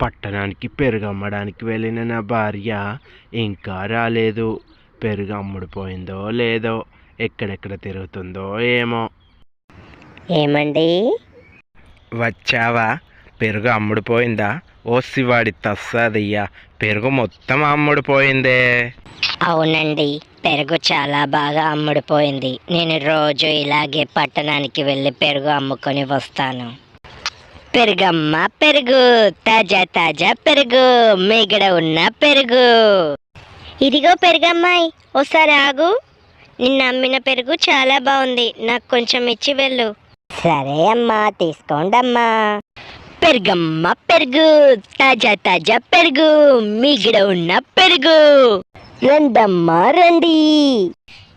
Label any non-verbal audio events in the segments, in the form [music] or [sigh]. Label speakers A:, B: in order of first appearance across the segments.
A: పట్టణానికి పెరుగు అమ్మడానికి వెళ్ళిన నా భార్య ఇంకా రాలేదు. పెరుగు అమ్ముడుపోయిందో లేదో ఎక్కడెక్కడ తిరుగుతుందో ఏమో.
B: ఏమండి?
A: వచ్చావా? పెరుగు అమ్ముడుపోయిందా ఓ శివాడి తస్సదయ్యా పెరుగు మొత్తం అమ్ముడుపోయిందే
B: అవునండి పెరుగు చాలా బాగా అమ్ముడుపోయింది నేను రోజు ఇలాగే పట్టణానికి వెళ్ళి పెరుగు అమ్ముకొని వస్తాను. పెరుగమ్మ పెరుగు తాజా తాజా పెరుగు మీగడ ఉన్న పెరుగు. ఇదిగో పెరుగమ్మాయి ఒకసారి ఆగు. నిన్న అమ్మిన పెరుగు చాలా బాగుంది నాకు కొంచెం ఇచ్చి వెళ్ళు. సరే అమ్మా తీసుకోండమ్మా. పెరుగమ్మ పెరుగు తాజా తాజా పెరుగు మిగడ ఉన్న పెరుగు. రండమ్మా రండి.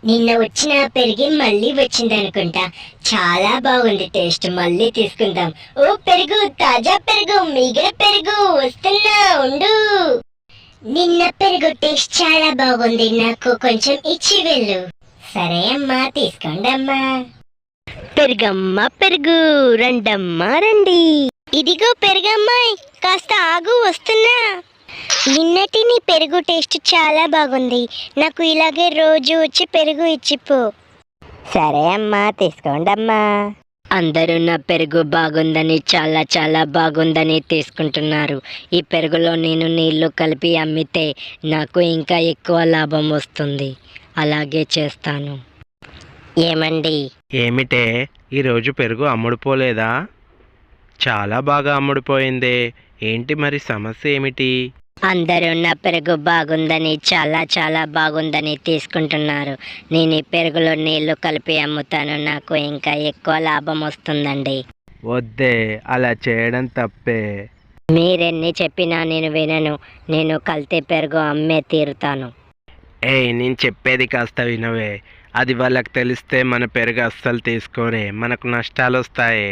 B: నిన్న వచ్చిన పెరిగి మళ్ళీ వచ్చింది అనుకుంటా చాలా బాగుంది టేస్ట్. మళ్ళీ తీసుకుందాం. ఓ పెరుగు తాజా పెరుగు మిగిలిన పెరుగు వస్తున్నా ఉండు. నిన్న పెరుగు టేస్ట్ చాలా బాగుంది. నాకు కొంచెం ఇచ్చి వెళ్ళు. సరే అమ్మా తీసుకోండి అమ్మా పెరుగమ్మ పెరుగు రండమ్మా రండి. ఇదిగో పెరుగమ్మాయి కాస్త ఆగు వస్తున్నా. నిన్నటి నీ పెరుగు టేస్ట్ చాలా బాగుంది. నాకు ఇలాగే రోజు వచ్చి పెరుగు ఇచ్చిపో. సరే అమ్మా తీసుకోండి అమ్మా అందరూ నా పెరుగు బాగుందని చాలా చాలా బాగుందని తీసుకుంటున్నారు. ఈ పెరుగులో నేను నీళ్ళు కలిపి అమ్మితే నాకు ఇంకా ఎక్కువ లాభం వస్తుంది. అలాగే చేస్తాను. ఏమండి?
A: ఏమిటే ఈరోజు పెరుగు అమ్ముడుపోలేదా? చాలా బాగా అమ్ముడుపోయిందే. ఏంటి మరి సమస్య ఏమిటి?
B: అందరూ నా పెరుగు బాగుందని చాలా చాలా బాగుందని తీసుకుంటున్నారు. నేను ఈ పెరుగులో నీళ్ళు కలిపి అమ్ముతాను. నాకు ఇంకా ఎక్కువ లాభం వస్తుందండి.
A: వద్దే అలా చేయడం తప్పే.
B: మీరెన్ని చెప్పినా నేను వినను. నేను కల్తీ పెరుగు అమ్మే తీరుతాను.
A: ఏయ్ నేను చెప్పేది కాస్త వినవే. అది వాళ్ళకి తెలిస్తే మన పెరుగు అస్సలు తీసుకోరే మనకు నష్టాలు వస్తాయి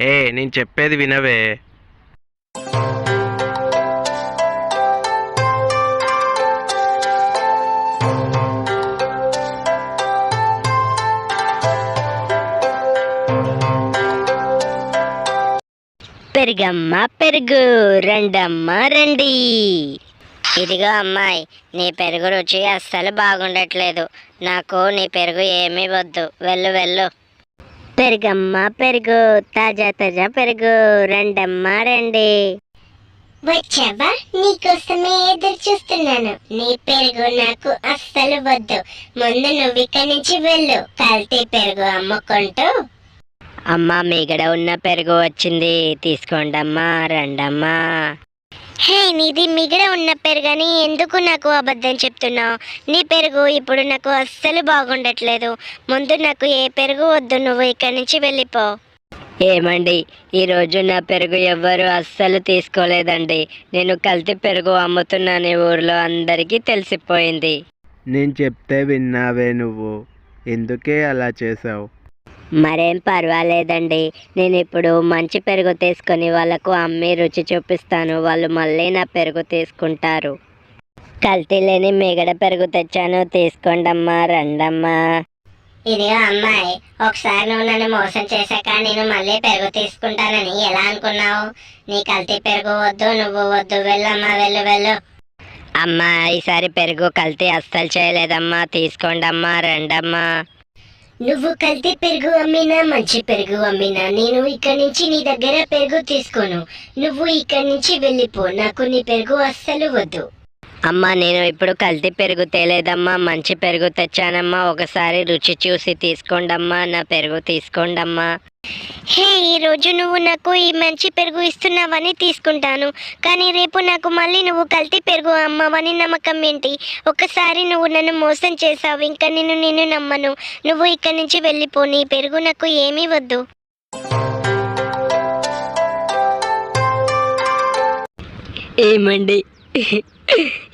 A: ఏ నేను చెప్పేది వినవే.
B: పెరిగమ్మ పెరుగు. రెండమ్మ రండి. ఇదిగో అమ్మాయి నీ పెరుగు రుచి అస్సలు బాగుండట్లేదు. నాకు నీ పెరుగు ఏమీ వద్దు. వెళ్ళు వెళ్ళు. పెరుగమ్మ పెరుగు తాజా తాజా పెరుగు. రెండమ్మ రండి. వచ్చావా? నీకోసమే ఎదురు చూస్తున్నాను. నీ పెరుగు నాకు అస్సలు వద్దు. ముందు నువ్వు ఇక్కడి నుంచి వెళ్ళు. కల్తీ పెరుగు అమ్ముకుంటూ. అమ్మా మిగడ ఉన్న పెరుగు వచ్చింది. తీసుకోండి అమ్మా రండమ్మా. హే నీది మిగడ ఉన్న పెరుగని ఎందుకు నాకు అబద్ధం చెప్తున్నావు? నీ పెరుగు ఇప్పుడు నాకు అస్సలు బాగుండట్లేదు. ముందు నాకు ఏ పెరుగు వద్దు నువ్వు ఇక్కడి నుంచి వెళ్ళిపో. ఏమండి ఈరోజు నా పెరుగు ఎవ్వరు అస్సలు తీసుకోలేదండి. నేను కల్తీ పెరుగు అమ్ముతున్నాను ఊర్లో అందరికీ తెలిసిపోయింది.
A: నేను చెప్తే విన్నావే నువ్వు. ఎందుకే అలా చేసావు
B: మరేం పర్వాలేదండి. నేను ఇప్పుడు మంచి పెరుగు తీసుకొని వాళ్ళకు అమ్మి రుచి చూపిస్తాను. వాళ్ళు మళ్ళీ నా పెరుగు తీసుకుంటారు. కల్తీ లేని మిగడ పెరుగు తెచ్చాను. తీసుకోండమ్మా రండమ్మా. ఇదిగో అమ్మాయి ఒకసారి నువ్వు నన్ను మోసం చేశాక నేను మళ్ళీ పెరుగు తీసుకుంటానని ఎలా అనుకున్నావు? నీ కల్తీ పెరుగు వద్దు నువ్వు వద్దు వెళ్ళమ్మా వెళ్ళు వెళ్ళు. అమ్మా ఈసారి పెరుగు కల్తీ అస్సలు చేయలేదమ్మా. తీసుకోండమ్మా రండమ్మా. నువ్వు కల్తీ పెరుగు అమ్మినా మంచి పెరుగు అమ్మినా నేను ఇక్కడి నుంచి నీ దగ్గర పెరుగు తీసుకోను. నువ్వు ఇక్కడి నుంచి వెళ్ళిపో నాకు నీ పెరుగు అస్సలు వద్దు. అమ్మా నేను ఇప్పుడు కల్తీ పెరుగు తేలేదమ్మా మంచి పెరుగు తెచ్చానమ్మా ఒకసారి రుచి చూసి తీసుకోండమ్మా నా పెరుగు తీసుకోండమ్మా. హే ఈ రోజు నువ్వు నాకు ఈ మంచి పెరుగు ఇస్తున్నావని తీసుకుంటాను. కానీ రేపు నాకు మళ్ళీ నువ్వు కల్తీ పెరుగు అమ్మవని నమ్మకం ఏంటి? ఒకసారి నువ్వు నన్ను మోసం చేసావు ఇంకా నేను నిన్ను నమ్మను. నువ్వు ఇక్కడి నుంచి వెళ్ళిపో నీ పెరుగు నాకు ఏమీ వద్దు. ఏమండి?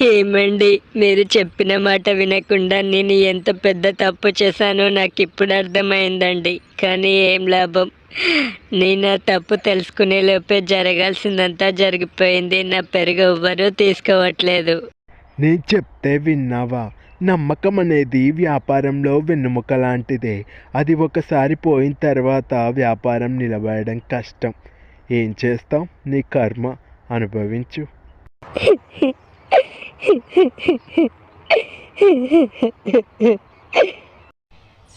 B: ఏమండి మీరు చెప్పిన మాట వినకుండా నేను ఎంత పెద్ద తప్పు చేశానో నాకు ఇప్పుడు అర్థమైందండి. కానీ ఏం లాభం? నేను ఆ తప్పు తెలుసుకునే లోపే జరగాల్సిందంతా జరిగిపోయింది. నా పెరుగు ఎవ్వరూ తీసుకోవట్లేదు.
A: నేను చెప్తే విన్నావా? నమ్మకం అనేది వ్యాపారంలో వెన్నుముక లాంటిదే. అది ఒకసారి పోయిన తర్వాత వ్యాపారం నిలబడడం కష్టం. ఏం చేస్తాం? నీ కర్మ అనుభవించు. [laughs]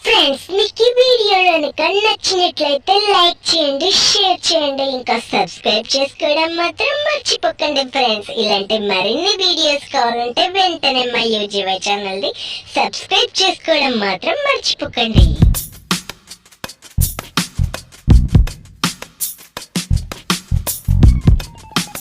C: ఫ్రెండ్స్ మీకు ఈ వీడియో కనుక నచ్చినట్లయితే లైక్ చేయండి షేర్ చేయండి ఇంకా సబ్స్క్రైబ్ చేసుకోవడం మాత్రం మర్చిపోకండి ఫ్రెండ్స్. ఇలాంటి మరిన్ని వీడియోస్ కావాలంటే వెంటనే మా యూజీవై ఛానల్ని సబ్స్క్రైబ్ చేసుకోవడం మాత్రం మర్చిపోకండి.